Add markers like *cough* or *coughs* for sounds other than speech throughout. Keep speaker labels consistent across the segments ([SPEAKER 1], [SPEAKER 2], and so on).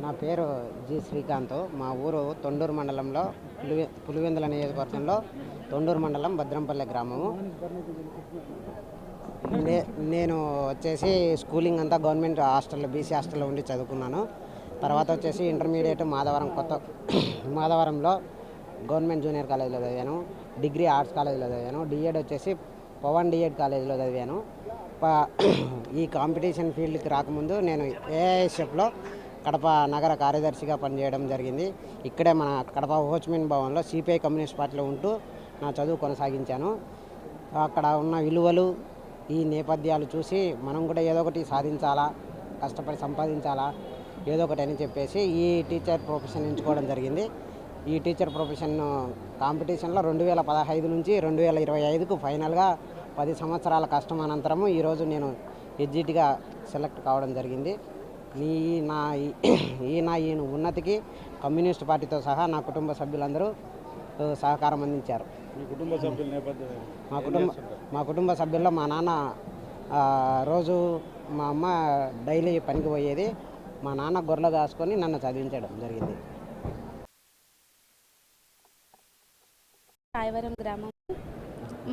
[SPEAKER 1] నా పేరు జి శ్రీకాంత్. మా ఊరు తొండూరు మండలంలో పులివె పులివెందుల నియోజకవర్గంలో తొండూరు మండలం భద్రంపల్లె గ్రామము. నే నేను వచ్చేసి స్కూలింగ్ అంతా గవర్నమెంట్ హాస్టల్లో బీసీ హాస్టల్లో ఉండి చదువుకున్నాను. తర్వాత వచ్చేసి ఇంటర్మీడియట్ మాధవరం కొత్త *coughs* మాధవరంలో గవర్నమెంట్ జూనియర్ కాలేజీలో చదివాను. డిగ్రీ ఆర్ట్స్ కాలేజీలో చదివాను. డిఎడ్ వచ్చేసి పవన్ డిఎడ్ కాలేజీలో చదివాను. ప- *coughs* ఈ కాంపిటీషన్ ఫీల్డ్కి రాకముందు నేను ఏఐఎస్ఎఫ్లో కడప నగర కార్యదర్శిగా పనిచేయడం జరిగింది. ఇక్కడే మన కడప హోచ్మిన్ భవన్లో సిపిఐ కమ్యూనిస్ట్ పార్టీలో ఉంటూ నా చదువు కొనసాగించాను. అక్కడ ఉన్న విలువలు ఈ నేపథ్యాలు చూసి మనం కూడా ఏదో ఒకటి సాధించాలా కష్టపడి సంపాదించాలా ఏదో ఒకటి అని చెప్పేసి ఈ టీచర్ ప్రొఫెషన్ ఎంచుకోవడం జరిగింది. ఈ టీచర్ ప్రొఫెషన్ కాంపిటీషన్లో రెండు వేల పదహైదు నుంచి రెండు వేల ఇరవై ఐదుకు ఫైనల్గా పది సంవత్సరాల కష్టం అనంతరము ఈరోజు నేను ఎగ్జిట్గా సెలెక్ట్ కావడం జరిగింది. ఈ నా ఈ- ఈ నా ఈ ఉన్నతికి కమ్యూనిస్ట్ పార్టీతో సహా నా కుటుంబ సభ్యులందరూ సహకారం అందించారు.
[SPEAKER 2] మీ కుటుంబ?
[SPEAKER 1] మా కుటుంబ మా కుటుంబ సభ్యుల్లో మా నాన్న ఆ, రోజు మా అమ్మ డైలీ పనికి పోయేది. మా నాన్న గొర్రెలు కాసుకొని నన్ను చదివించడం జరిగింది.
[SPEAKER 3] రాయవరం గ్రామం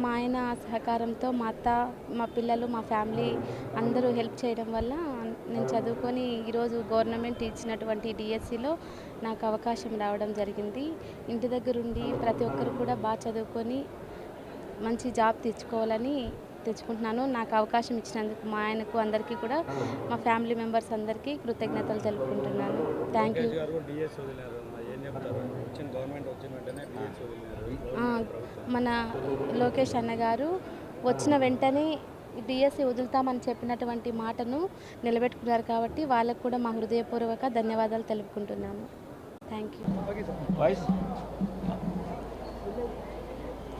[SPEAKER 3] మా ఆయన సహకారంతో మా అత్త మా పిల్లలు మా ఫ్యామిలీ అందరూ హెల్ప్ చేయడం వల్ల నేను చదువుకొని ఈరోజు గవర్నమెంట్ ఇచ్చినటువంటి డిఎస్సిలో నాకు అవకాశం రావడం జరిగింది. ఇంటి దగ్గరుండి ప్రతి ఒక్కరు కూడా బాగా చదువుకొని మంచి జాబ్ తెచ్చుకోవాలని తెచ్చుకుంటున్నాను. నాకు అవకాశం ఇచ్చినందుకు మా ఆయనకు అందరికీ కూడా మా ఫ్యామిలీ మెంబర్స్ అందరికీ కృతజ్ఞతలు తెలుపుకుంటున్నాను. Thank you.
[SPEAKER 2] వచ్చిన గవర్నమెంట్ వచ్చిన వెంటనే
[SPEAKER 3] మన లోకేష్ అన్నగారు వచ్చిన వెంటనే డిఎస్సి వదులుతామని చెప్పినటువంటి మాటను నిలబెట్టుకున్నారు కాబట్టి వాళ్ళకు కూడా మా హృదయపూర్వక ధన్యవాదాలు తెలుపుకుంటున్నాను థ్యాంక్ యూ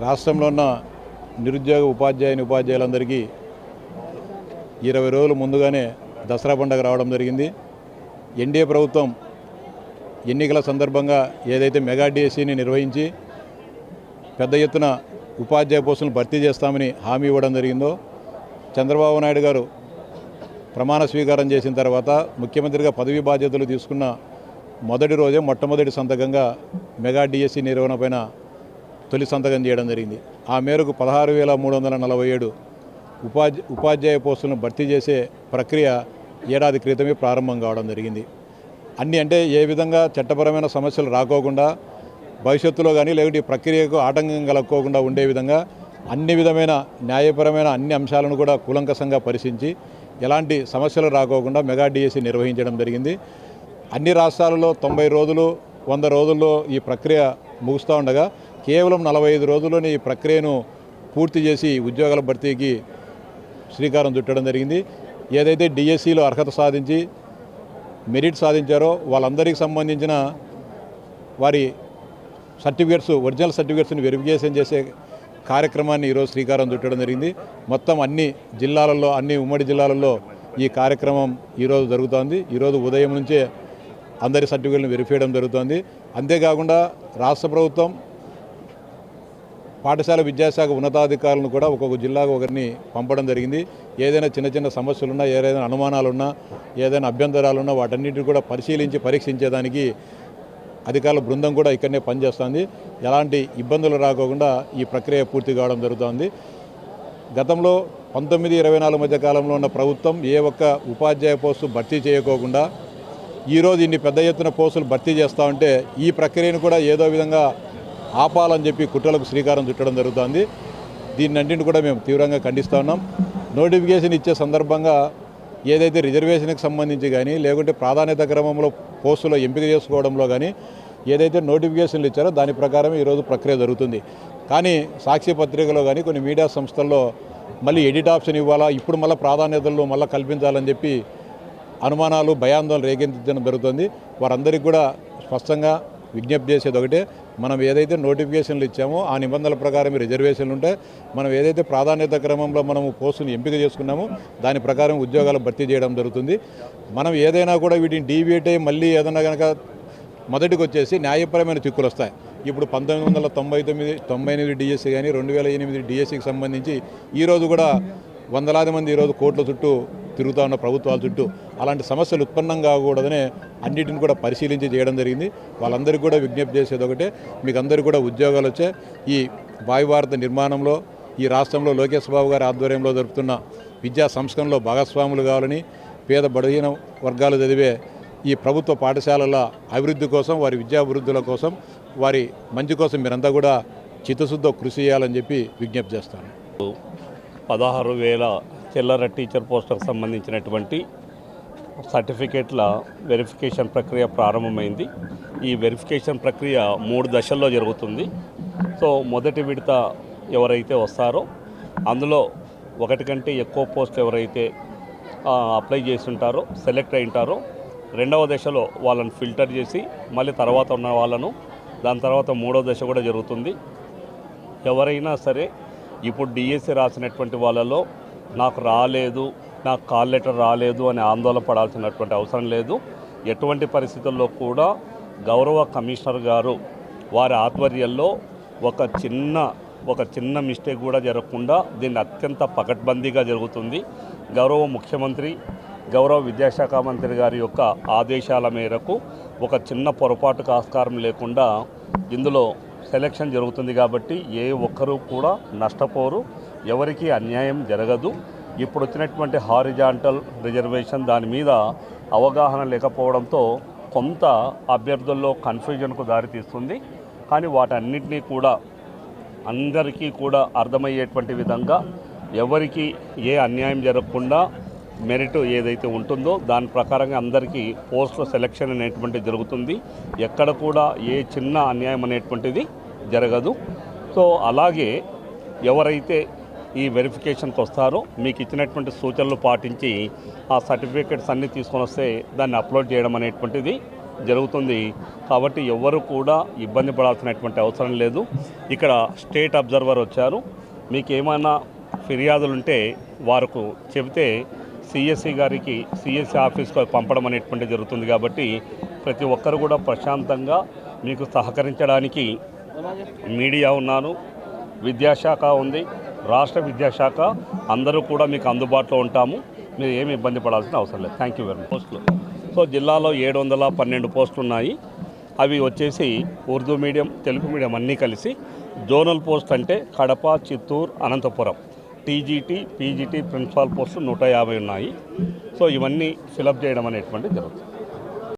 [SPEAKER 4] రాష్ట్రంలో ఉన్న నిరుద్యోగ ఉపాధ్యాయుని ఉపాధ్యాయులందరికీ ఇరవై రోజుల ముందుగానే దసరా పండుగ రావడం జరిగింది. ఎన్డీఏ ప్రభుత్వం ఎన్నికల సందర్భంగా ఏదైతే మెగా డిఎస్సిని నిర్వహించి పెద్ద ఎత్తున ఉపాధ్యాయ పోస్టులను భర్తీ చేస్తామని హామీ ఇవ్వడం జరిగిందో చంద్రబాబు నాయుడు గారు ప్రమాణ స్వీకారం చేసిన తర్వాత ముఖ్యమంత్రిగా పదవీ బాధ్యతలు తీసుకున్న మొదటి రోజే మొట్టమొదటి సంతకంగా మెగా డిఎస్సి నిర్వహణ పైన తొలి సంతకం చేయడం జరిగింది. ఆ మేరకు పదహారు వేల మూడు వందల నలభై ఏడు ఉపాధ్య ఉపాధ్యాయ పోస్టులను భర్తీ చేసే ప్రక్రియ ఏడాది క్రితమే ప్రారంభం కావడం జరిగింది. అన్ని అంటే ఏ విధంగా చట్టపరమైన సమస్యలు రాకోకుండా భవిష్యత్తులో కానీ లేకుంటే ఈ ప్రక్రియకు ఆటంకం కలగకోకుండా ఉండే విధంగా అన్ని విధమైన న్యాయపరమైన అన్ని అంశాలను కూడా కూలంకషంగా పరిశీలించి ఎలాంటి సమస్యలు రాకోకుండా మెగా డిఎస్సి నిర్వహించడం జరిగింది. అన్ని రాష్ట్రాలలో తొంభై రోజులు వంద రోజుల్లో ఈ ప్రక్రియ ముగుస్తూ ఉండగా కేవలం నలభై ఐదు రోజుల్లోనే ఈ ప్రక్రియను పూర్తి చేసి ఉద్యోగాల భర్తీకి శ్రీకారం చుట్టడం జరిగింది. ఏదైతే డిఎస్సిలో అర్హత సాధించి మెరిట్ సాధించారో వాళ్ళందరికీ సంబంధించిన వారి సర్టిఫికేట్స్ ఒరిజినల్ సర్టిఫికేట్స్ని వెరిఫికేషన్ చేసే కార్యక్రమాన్ని ఈరోజు శ్రీకారం చుట్టడం జరిగింది. మొత్తం అన్ని జిల్లాలలో అన్ని ఉమ్మడి జిల్లాలలో ఈ కార్యక్రమం ఈరోజు జరుగుతోంది. ఈరోజు ఉదయం నుంచే అందరి సర్టిఫికేట్లను వెరిఫై చేయడం జరుగుతోంది. అంతేకాకుండా రాష్ట్ర ప్రభుత్వం పాఠశాల విద్యాశాఖ ఉన్నతాధికారులను కూడా ఒక్కొక్క జిల్లాకు ఒకరిని పంపడం జరిగింది. ఏదైనా చిన్న చిన్న సమస్యలున్నా ఏదైనా అనుమానాలున్నా ఏదైనా అభ్యంతరాలున్నా వాటన్నిటిని కూడా పరిశీలించి పరీక్షించేదానికి అధికారుల బృందం కూడా ఇక్కడనే పనిచేస్తుంది. ఎలాంటి ఇబ్బందులు రాకోకుండా ఈ ప్రక్రియ పూర్తి కావడం జరుగుతుంది. గతంలో పంతొమ్మిది ఇరవై నాలుగు మధ్య కాలంలో ఉన్న ప్రభుత్వం ఏ ఒక్క ఉపాధ్యాయ పోస్టు భర్తీ చేయకోకుండా ఈరోజు ఇన్ని పెద్ద ఎత్తున పోస్టులు భర్తీ చేస్తూ ఉంటే ఈ ప్రక్రియను కూడా ఏదో విధంగా ఆపాలని చెప్పి కుట్రలకు శ్రీకారం చుట్టడం జరుగుతుంది. దీన్నింటిని కూడా మేము తీవ్రంగా ఖండిస్తూ ఉన్నాం. నోటిఫికేషన్ ఇచ్చే సందర్భంగా ఏదైతే రిజర్వేషన్కి సంబంధించి కానీ లేకుంటే ప్రాధాన్యత క్రమంలో పోస్టులో ఎంపిక చేసుకోవడంలో కానీ ఏదైతే నోటిఫికేషన్లు ఇచ్చారో దాని ప్రకారం ఈరోజు ప్రక్రియ జరుగుతుంది. కానీ సాక్షి పత్రికలో కానీ కొన్ని మీడియా సంస్థల్లో మళ్ళీ ఎడిట్ ఆప్షన్ ఇవ్వాలా ఇప్పుడు మళ్ళీ ప్రాధాన్యతలు మళ్ళీ కల్పించాలని చెప్పి అనుమానాలు భయాందోళన రేకెత్తించడం జరుగుతుంది. వారందరికీ కూడా స్పష్టంగా విజ్ఞప్తి చేసేది ఒకటే మనం ఏదైతే నోటిఫికేషన్లు ఇచ్చామో ఆ నిబంధనల ప్రకారం రిజర్వేషన్లు ఉంటాయి. మనం ఏదైతే ప్రాధాన్యత క్రమంలో మనము పోస్టును ఎంపిక చేసుకున్నామో దాని ప్రకారం ఉద్యోగాలు భర్తీ చేయడం జరుగుతుంది. మనం ఏదైనా కూడా వీటిని డీవియేట్ అయ్యి మళ్ళీ ఏదైనా కనుక మొదటికి వచ్చేసి న్యాయపరమైన చిక్కులు వస్తాయి. ఇప్పుడు పంతొమ్మిది వందల తొంభై తొమ్మిది తొంభై ఎనిమిది డిఎస్సి కానీ రెండు వేల ఎనిమిది డిఎస్సికి సంబంధించి ఈరోజు కూడా వందలాది మంది ఈరోజు కోట్ల చుట్టూ తిరుగుతూ ఉన్న ప్రభుత్వాల చుట్టూ అలాంటి సమస్యలు ఉత్పన్నం కాకూడదనే అన్నిటిని కూడా పరిశీలించి చేయడం జరిగింది. వాళ్ళందరికీ కూడా విజ్ఞప్తి చేసేది ఒకటే మీకు అందరికీ కూడా ఉద్యోగాలు వచ్చే ఈ వాయువార్త నిర్మాణంలో ఈ రాష్ట్రంలో లోకేష్ బాబు గారి ఆధ్వర్యంలో జరుపుతున్న విద్యా సంస్కరణలో భాగస్వాములు కావాలని పేద బడహీన వర్గాలు చదివే ఈ ప్రభుత్వ పాఠశాలల అభివృద్ధి కోసం వారి విద్యాభివృద్ధుల కోసం వారి మంచి కోసం మీరంతా కూడా చిత్తశుద్ధ కృషి చేయాలని చెప్పి విజ్ఞప్తి చేస్తాను.
[SPEAKER 5] పదహారు వేల చిల్లర టీచర్ పోస్టులకు సంబంధించినటువంటి సర్టిఫికేట్ల వెరిఫికేషన్ ప్రక్రియ ప్రారంభమైంది. ఈ వెరిఫికేషన్ ప్రక్రియ మూడు దశల్లో జరుగుతుంది. సో మొదటి విడత ఎవరైతే వస్తారో అందులో ఒకటి కంటే ఎక్కువ పోస్టులు ఎవరైతే అప్లై చేసి ఉంటారో సెలెక్ట్ అయి ఉంటారో రెండవ దశలో వాళ్ళని ఫిల్టర్ చేసి మళ్ళీ తర్వాత ఉన్న వాళ్ళను దాని తర్వాత మూడో దశ కూడా జరుగుతుంది. ఎవరైనా సరే ఇప్పుడు డిఎస్సి రాసినటువంటి వాళ్ళలో నాకు రాలేదు నాకు కాల్ లెటర్ రాలేదు అని ఆందోళన పడాల్సినటువంటి అవసరం లేదు. ఎటువంటి పరిస్థితుల్లో కూడా గౌరవ కమిషనర్ గారు వారి ఆధ్వర్యంలో ఒక చిన్న ఒక చిన్న మిస్టేక్ కూడా జరగకుండా దీన్ని అత్యంత పకడ్బందీగా జరుగుతుంది. గౌరవ ముఖ్యమంత్రి గౌరవ విద్యాశాఖ మంత్రి గారి యొక్క ఆదేశాల మేరకు ఒక చిన్న పొరపాటుకు ఆస్కారం లేకుండా ఇందులో సెలక్షన్ జరుగుతుంది కాబట్టి ఏ ఒక్కరూ కూడా నష్టపోరు. ఎవరికీ అన్యాయం జరగదు. ఇప్పుడు వచ్చినటువంటి హారిజాంటల్ రిజర్వేషన్ దాని మీద అవగాహన లేకపోవడంతో కొంత అభ్యర్థుల్లో కన్ఫ్యూజన్కు దారితీస్తుంది కానీ వాటన్నిటినీ కూడా అందరికీ కూడా అర్థమయ్యేటువంటి విధంగా ఎవరికి ఏ అన్యాయం జరగకుండా మెరిట్ ఏదైతే ఉంటుందో దాని ప్రకారంగా అందరికీ పోస్టుల సెలక్షన్ అనేటువంటిది జరుగుతుంది. ఎక్కడ కూడా ఏ చిన్న అన్యాయం అనేటువంటిది జరగదు. సో అలాగే ఎవరైతే ఈ వెరిఫికేషన్కి వస్తారో మీకు ఇచ్చినటువంటి సూచనలు పాటించి ఆ సర్టిఫికేట్స్ అన్నీ తీసుకొని వస్తే దాన్ని అప్లోడ్ చేయడం అనేటువంటిది జరుగుతుంది. కాబట్టి ఎవ్వరు కూడా ఇబ్బంది పడాల్సినటువంటి అవసరం లేదు. ఇక్కడ స్టేట్ అబ్జర్వర్ వచ్చారు. మీకు ఏమైనా ఫిర్యాదులు ఉంటే వారికి చెబితే సిఎస్సి గారికి సిఎస్సి ఆఫీస్కి పంపడం అనేటువంటి జరుగుతుంది కాబట్టి ప్రతి ఒక్కరు కూడా ప్రశాంతంగా మీకు సహకరించడానికి మీడియా ఉన్నాను విద్యాశాఖ ఉంది రాష్ట్ర విద్యాశాఖ అందరూ కూడా మీకు అందుబాటులో ఉంటాము. మీరు ఏమి ఇబ్బంది పడాల్సిన అవసరం లేదు. థ్యాంక్ యూ వెరీ మచ్ పోస్టులు. సో జిల్లాలో ఏడు వందల పన్నెండు పోస్టులు ఉన్నాయి అవి వచ్చేసి ఉర్దూ మీడియం తెలుగు మీడియం అన్నీ కలిసి జోనల్ పోస్ట్ అంటే Kadapa Chittoor Anantapuram. TGT PGT principal పోస్టులు నూట యాభై ఉన్నాయి. సో ఇవన్నీ ఫిలప్ చేయడం అనేటువంటి జరుగుతుంది.